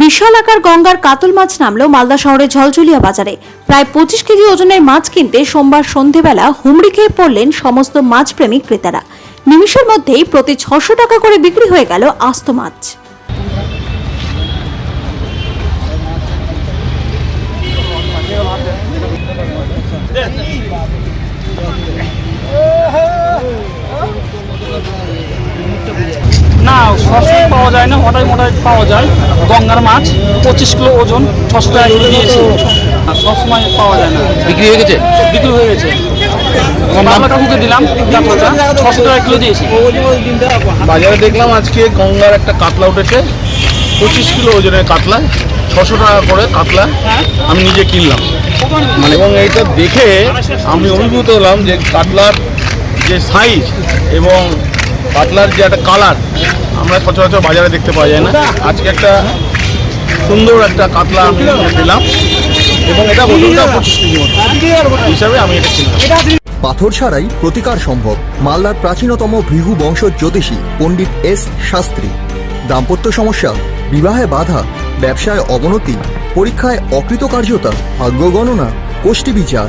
বিশাল আকার গঙ্গার কাতল মাছ নামলো মালদা শহরের ঝলঝলিয়া বাজারে। প্রায় পঁচিশ কেজি ওজনের মাছ কিনতে সোমবার সন্ধেবেলা হুমড়ি খেয়ে পড়লেন সমস্ত মাছপ্রেমী ক্রেতারা। নিমিষের মধ্যেই প্রতি ছশো টাকা করে বিক্রি হয়ে গেল আস্ত মাছ। না সবসময় পাওয়া যায় না হঠাৎ মোটাই পাওয়া যায়। গঙ্গার মাছ পঁচিশ কিলো ওজন ছশো টাকা কিলো দিয়েছি আর সবসময় পাওয়া যায় না। বিক্রি হয়ে গেছে? বিক্রি হয়ে গেছে। বাংলা কাকুকে দিলাম ছশো টাকা কিলো দিয়েছি। বাজারে দেখলাম আজকে গঙ্গার একটা কাতলা উঠেছে। পঁচিশ কিলো ওজনের কাতলা ছশো টাকা করে কাতলা আমি নিজে কিনলাম। মানে এবং এইটা দেখে আমি অভিভূত হলাম যে কাতলার যে সাইজ এবং কাতলার যে একটা কালার আমরা সচরাচর বাজারে দেখতে পাওয়া যায় না। আজকে একটা সুন্দর একটা কাতলা আমি এবং এটা ওজনটা হিসাবে আমি এটা কিনলাম। পাথর ছাড়াই প্রতিকার সম্ভব। মালদার প্রাচীনতম ভৃহু বংশ জ্যোতিষী পণ্ডিত এস শাস্ত্রী। দাম্পত্য সমস্যা, বিবাহে বাধা, ব্যবসায় অবনতি, পরীক্ষায় অকৃতকার্যতা, ভাগ্য গণনা গোষ্ঠী বিচার।